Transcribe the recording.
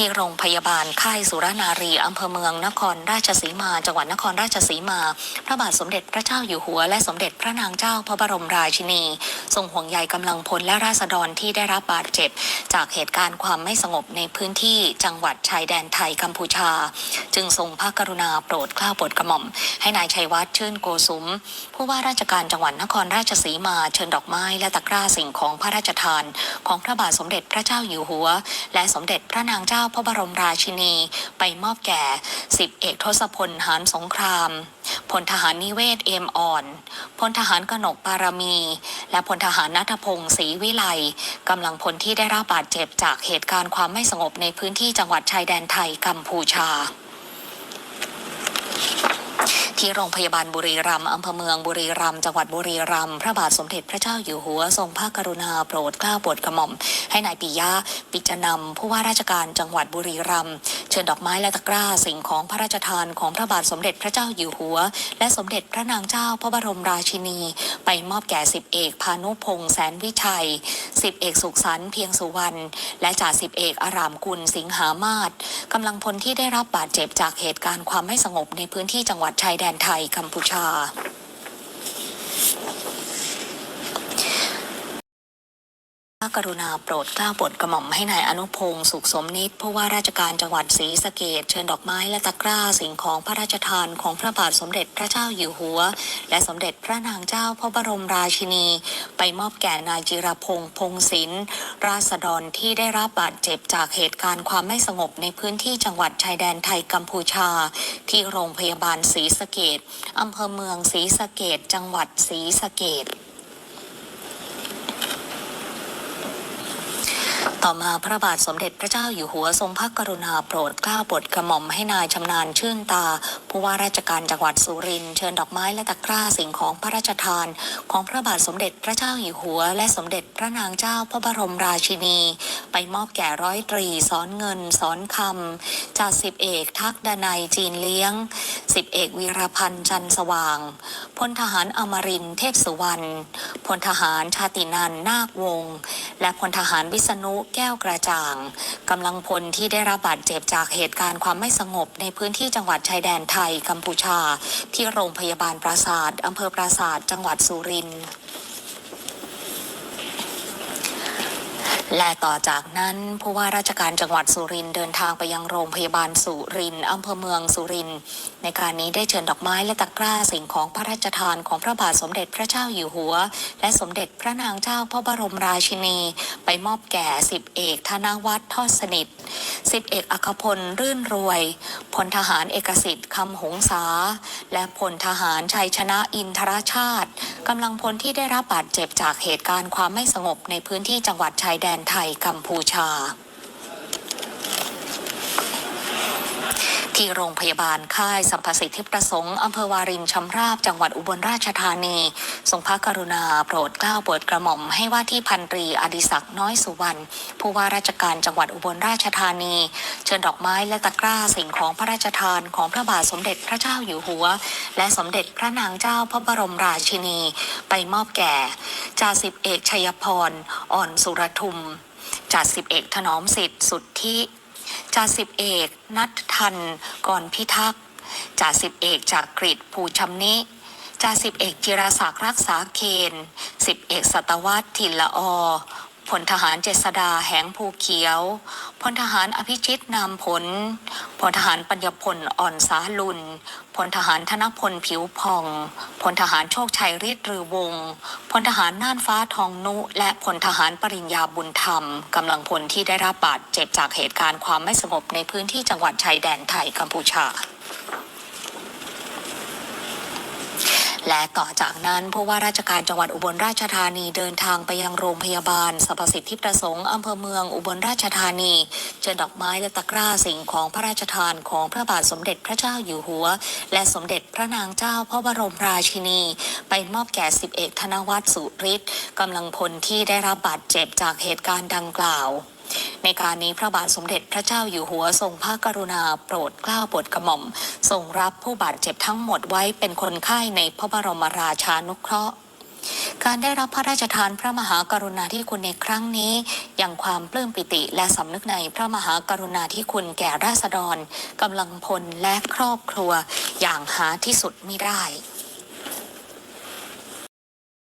ที่โรงพยาบาลค่ายสุรนารีอำเภอเมืองนครราชสีมา จังหวัดนครราชสีมา พระบาทสมเด็จพระเจ้าอยู่หัว และสมเด็จพระนางเจ้าพระบรมราชินีทรงห่วงใยกำลังพลและราษฎรที่ได้รับบาดเจ็บ จากเหตุการณ์ความไม่สงบในพื้นที่จังหวัดชายแดนไทยกัมพูชา จึงทรงพระกรุณาโปรดเกล้าโปรดกระหม่อม ให้นายชัยวัฒน์ชื่นโกสุม ผู้ว่าราชการจังหวัดนครราชสีมาเชิญดอกไม้และตะกร้าสิ่งของพระราชทาน ของพระบาทสมเด็จพระเจ้าอยู่หัว และสมเด็จพระนางเจ้าพระบรมราชินี ไปมอบแก่สิบเอกทศพลหานสงคราม พลทหารนิเวศเอมอ่อน พลทหารกนกปารมี และพลทหารนัทพงศ์ศรีวิไลกำลังพลที่ได้รับบาดเจ็บจากเหตุการณ์ความไม่สงบในพื้นที่จังหวัดชายแดนไทยกัมพูชาที่โรงพยาบาลบุรีรัมย์อำเภอเมืองบุรีรัมย์จังหวัดบุรีรัมย์พระบาทสมเด็จพระเจ้าอยู่หัวทรงพระกรุณาโปรดเกล้าโปรดกระหม่อม ให้นายปิยะปิจนำผู้ว่าราชการจังหวัดบุรีรัมย์เชิญดอกไม้และตะกร้าสิ่งของพระราชทานของพระบาทสมเด็จพระเจ้าอยู่หัว และสมเด็จพระนางเจ้าพระบรมราชินี ไปมอบแก่สิบเอกพานุพงษ์แสนวิชัยสิบเอกสุขสันต์เพียงสุวรรณและจ่าสิบเอกอารามกุลสิงหามาศกำลังพลที่ได้รับบาดเจ็บจากเหตุการณ์ความไม่สงบในพื้นที่จังหวัดชายแดนไทยกัมพูชา พระ กรุณาโปรดเกล้าโปรดกระหม่อมให้นายอนุพงศ์สุขสมนิตผู้ว่าราชการจังหวัดศรีสะเกดเชิญดอกไม้และตะกร้าสิ่งของพระราชทานของพระบาทสมเด็จพระเจ้าอยู่หัว และสมเด็จพระนางเจ้าพระบรมราชินี ไปมอบแก่นายจิรพงษ์พงศิลป์ราษฎรที่ได้รับบาดเจ็บจากเหตุการณ์ความไม่สงบในพื้นที่จังหวัดชายแดนไทยกัมพูชา ที่โรงพยาบาลศรีสะเกดอำเภอเมืองศรีสะเกดจังหวัดศรีสะเกด ต่อมาพระบาทสมเด็จพระเจ้าอยู่หัวทรงพระกรุณาโปรดเกล้าโปรดกระหม่อมให้นายชำนาญชื่นตา ผู้ว่าราชการจังหวัดสุรินทร์เชิญดอกไม้และตะกร้าสิ่งของพระราชทาน ของพระบาทสมเด็จพระเจ้าอยู่หัว และสมเด็จพระนางเจ้าพระบรมราชินี ไปมอบแก่ร้อยตรีสอนเงินสอนคำจ่าสิบเอกทักดนัยจีนเลี้ยงสิบเอกวีรพันธ์จันสว่างพลทหารอมรินเทพสุวรรณพลทหารชาตินันนาควงศ์และพลทหารวิษณุแก้วกระจ่างกำลังพลที่ได้รับบาดเจ็บจากเหตุการณ์ความไม่สงบในพื้นที่จังหวัดชายแดนไทยกัมพูชา ที่โรงพยาบาลปราสาทอำเภอปราสาทจังหวัดสุรินทร์ และต่อจากนั้นผู้ว่าราชการจังหวัดสุรินทร์เดินทางไปยังโรงพยาบาลสุรินทร์อำเภอเมืองสุรินทร์ในการนี้ได้เชิญดอกไม้และตะกร้าสิ่งของพระราชทานของพระบาทสมเด็จพระเจ้าอยู่หัว และสมเด็จพระนางเจ้าพระบรมราชินี ไปมอบแก่สิบเอกธนวัฒน์ทอดสนิทสิบเอกอัคพลรื่นรวยพลทหารเอกสิทธิ์คำหงษา และพลทหารชัยชนะอินทรชาติกำลังพลที่ได้รับบาดเจ็บจากเหตุการณ์ความไม่สงบในพื้นที่จังหวัดชายแดนไทยกัมพูชา ที่โรงพยาบาลค่ายสัมพสิทธิประสงค์อำเภอวารินชำราบจังหวัดอุบลราชธานี ทรงพระกรุณาโปรดเกล้าโปรดกระหม่อมให้ว่าที่พันตรีอดิศักดิ์น้อยสุวรรณผู้ว่าราชการจังหวัดอุบลราชธานี เชิญดอกไม้และตะกร้าสิ่งของพระราชทานของพระบาทสมเด็จพระเจ้าอยู่หัว และสมเด็จพระนางเจ้าพระบรมราชินี ไปมอบแก่จ่าสิบเอกชัยพรอ่อนสุรทุมจ่าสิบเอกถนอมสิทธิ์สุทธิ จ่าสิบเอกนัททันก่อนพิทักษ์จ่าสิบเอกจากกรีฑภูชำนิจ่าสิบเอกจิรศักดิ์รักษาเคนสิบเอกสัตวัตถินละออ พลทหารเจษดาแหงภูเขียว พลทหารอภิชิตนามผล พลทหารปัญญพลอ่อนสาลุน พลทหารธนพลผิวพอง พลทหารโชคชัยฤทธิ์รือวงศ์พลทหารน่านฟ้าทองนุ และพลทหารปริญญาบุญธรรมกำลังพลที่ได้รับบาดเจ็บจากเหตุการณ์ความไม่สงบในพื้นที่จังหวัดชายแดนไทยกัมพูชา และต่อจากนั้นผู้ว่าราชการจังหวัดอุบลราชธานีเดินทางไปยังโรงพยาบาลสรรพสิทธิประสงค์อำเภอเมืองอุบลราชธานีเชิญดอกไม้และตะกร้าสิ่งของพระราชทานของพระบาทสมเด็จพระเจ้าอยู่หัว และสมเด็จพระนางเจ้าพระบรมราชินี ไปมอบแก่สิบเอกธนวัฒน์สุริศกำลังพลที่ได้รับบาดเจ็บจากเหตุการณ์ดังกล่าว ในการนี้พระบาทสมเด็จพระเจ้าอยู่หัวทรงพระกรุณาโปรดเกล้าโปรดกระหม่อม ทรงรับผู้บาดเจ็บทั้งหมดไว้เป็นคนไข้ในพระบรมราชานุเคราะห์การได้รับพระราชทานพระมหากรุณาธิคุณในครั้งนี้อยังความปลื้มปิติและสำนึกในพระมหากรุณาธิคุณแก่ราษฎรกำลังพลและครอบครัวอย่างหาที่สุดไม่ได้